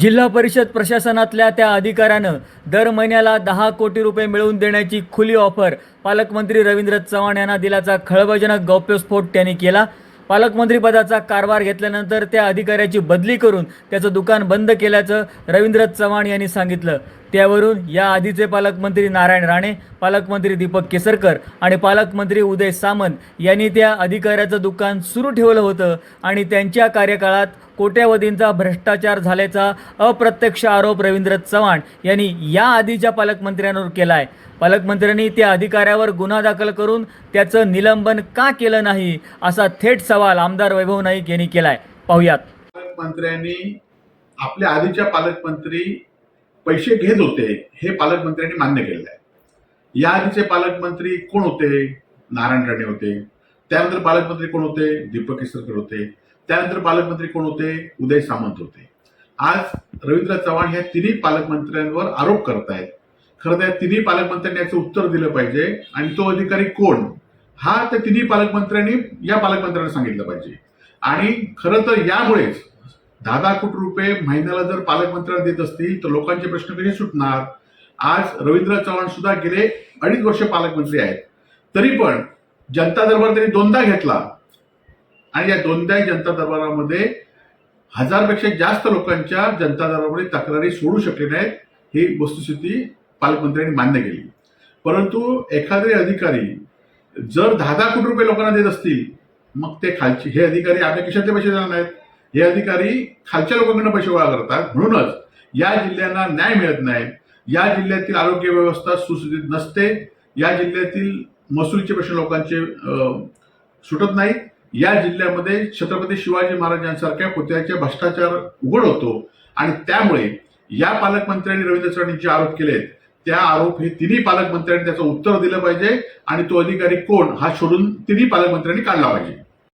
जिल्हा परिषद प्रशासनातल्या त्या अधिकाऱ्यानं दर महिन्याला दहा कोटी रुपये मिळवून देण्याची खुली ऑफर पालकमंत्री रवींद्र चव्हाण यांना दिल्याचा खळबळजनक गौप्यस्फोट त्यांनी केला. पालकमंत्रीपदाचा कारभार घेतल्यानंतर त्या अधिकाऱ्याची बदली करून त्याचं दुकान बंद केल्याचं रवींद्र चव्हाण यांनी सांगितलं. त्यावरून या आधीचे पालकमंत्री नारायण राणे पालकमंत्री दीपक केसरकर आणि पालकमंत्री उदय सामंत यांनी त्या अधिकाऱ्याचं दुकान सुरू ठेवलं होतं आणि त्यांच्या कार्यकाळात कोट्यावधींचा भ्रष्टाचार झाल्याचा अप्रत्यक्ष आरोप रवींद्र चव्हाण यांनी या आधीच्या पालकमंत्र्यांवर केला आहे पालकमंत्र्यांनी त्या अधिकाऱ्यावर गुन्हा दाखल करून त्याचं निलंबन का केलं नाही असा थेट सवाल आमदार वैभव नाईक यांनी केलाय. पाहुयात. पालकमंत्र्यांनी आपल्या आधीच्या पालकमंत्री पैसे घेत होते हे पालकमंत्र्यांनी मान्य केलेलं आहे. या आधीचे पालकमंत्री कोण होते? नारायण राणे होते. त्यानंतर पालकमंत्री कोण होते? दीपक केसरकर होते. त्यानंतर पालकमंत्री कोण होते? उदय सामंत होते. आज रवींद्र चव्हाण ह्या तिन्ही पालकमंत्र्यांवर आरोप करतायत. खरं तर तिन्ही पालकमंत्र्यांनी याचं उत्तर दिलं पाहिजे. आणि तो अधिकारी कोण? हा त्या तिन्ही पालकमंत्र्यांनी या पालकमंत्र्यांना सांगितलं पाहिजे. आणि खरं तर यामुळेच दहा दहा कोटी रुपये महिन्याला जर पालकमंत्र्यांना देत असतील तर लोकांचे प्रश्न कसे सुटणार? आज रवींद्र चव्हाण सुद्धा गेले अडीच वर्ष पालकमंत्री आहेत. तरी पण जनता दरबार त्यांनी दोनदा घेतला. आणि या दोनदा जनता दरबारामध्ये हजारपेक्षा जास्त लोकांच्या जनता दरबारामध्ये तक्रारी सोडू शकले नाहीत ही वस्तुस्थिती पालकमंत्र्यांनी मान्य केली. परंतु एखादे अधिकारी जर दहा दहा कोटी रुपये लोकांना देत असतील मग ते खालचे हे अधिकारी आपल्या खिशातले पैसे देणार नाहीत. हे अधिकारी खालच्या लोकांकडून पैसे गोळा करतात. म्हणूनच या जिल्ह्यांना न्याय मिळत नाही. या जिल्ह्यातील आरोग्य व्यवस्था सुस्थितीत नसते. या जिल्ह्यातील महसुलीचे प्रश्न लोकांचे सुटत नाहीत. या जिल्ह्यामध्ये छत्रपती शिवाजी महाराजांसारख्या पुतळ्याचे भ्रष्टाचार उघड होतो. आणि त्यामुळे या पालकमंत्र्यांनी रवींद्र चव्हाण आरोप आरोप केलेत. त्या आरोप हे तिन्ही पालकमंत्र्यांनी त्याचं उत्तर दिलं पाहिजे आणि तो अधिकारी कोण हा शोधून तिन्ही पालकमंत्र्यांनी काढला पाहिजे.